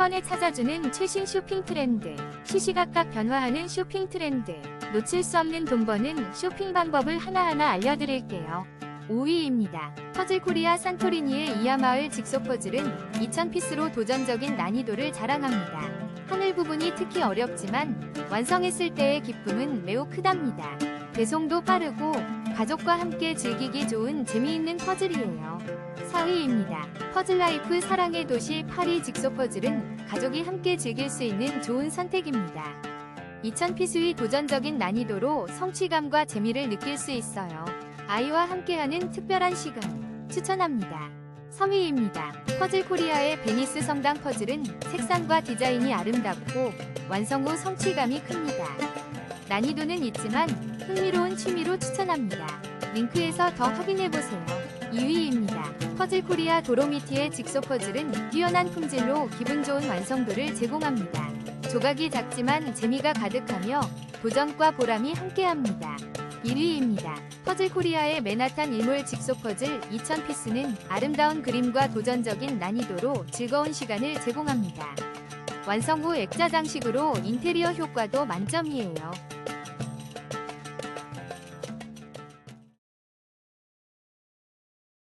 번에 찾아주는 최신 쇼핑 트렌드, 시시각각 변화하는 쇼핑 트렌드, 놓칠 수 없는 돈 버는 쇼핑 방법을 하나하나 알려드릴게요. 5위입니다. 퍼즐 코리아 산토리니의 이하마을 직소 퍼즐은 2000피스로 도전적인 난이도를 자랑합니다. 하늘 부분이 특히 어렵지만 완성했을 때의 기쁨은 매우 크답니다. 배송도 빠르고 가족과 함께 즐기기 좋은 재미있는 퍼즐이에요. 4위입니다. 퍼즐라이프 사랑의 도시 파리 직소 퍼즐은 가족이 함께 즐길 수 있는 좋은 선택입니다. 2000피스의 도전적인 난이도로 성취감과 재미를 느낄 수 있어요. 아이와 함께하는 특별한 시간 추천합니다. 3위입니다. 퍼즐 코리아의 베니스 성당 퍼즐은 색상과 디자인이 아름답고 완성 후 성취감이 큽니다. 난이도는 있지만 흥미로운 취미로 추천합니다. 링크에서 더 확인해보세요. 2위입니다. 퍼즐 코리아 도로미티의 직소 퍼즐은 뛰어난 품질로 기분 좋은 완성도를 제공합니다. 조각이 작지만 재미가 가득하며 도전과 보람이 함께합니다. 1위입니다. 퍼즐 코리아의 맨하탄 일몰 직소 퍼즐 2000피스는 아름다운 그림과 도전적인 난이도로 즐거운 시간을 제공합니다. 완성 후 액자 장식으로 인테리어 효과도 만점이에요.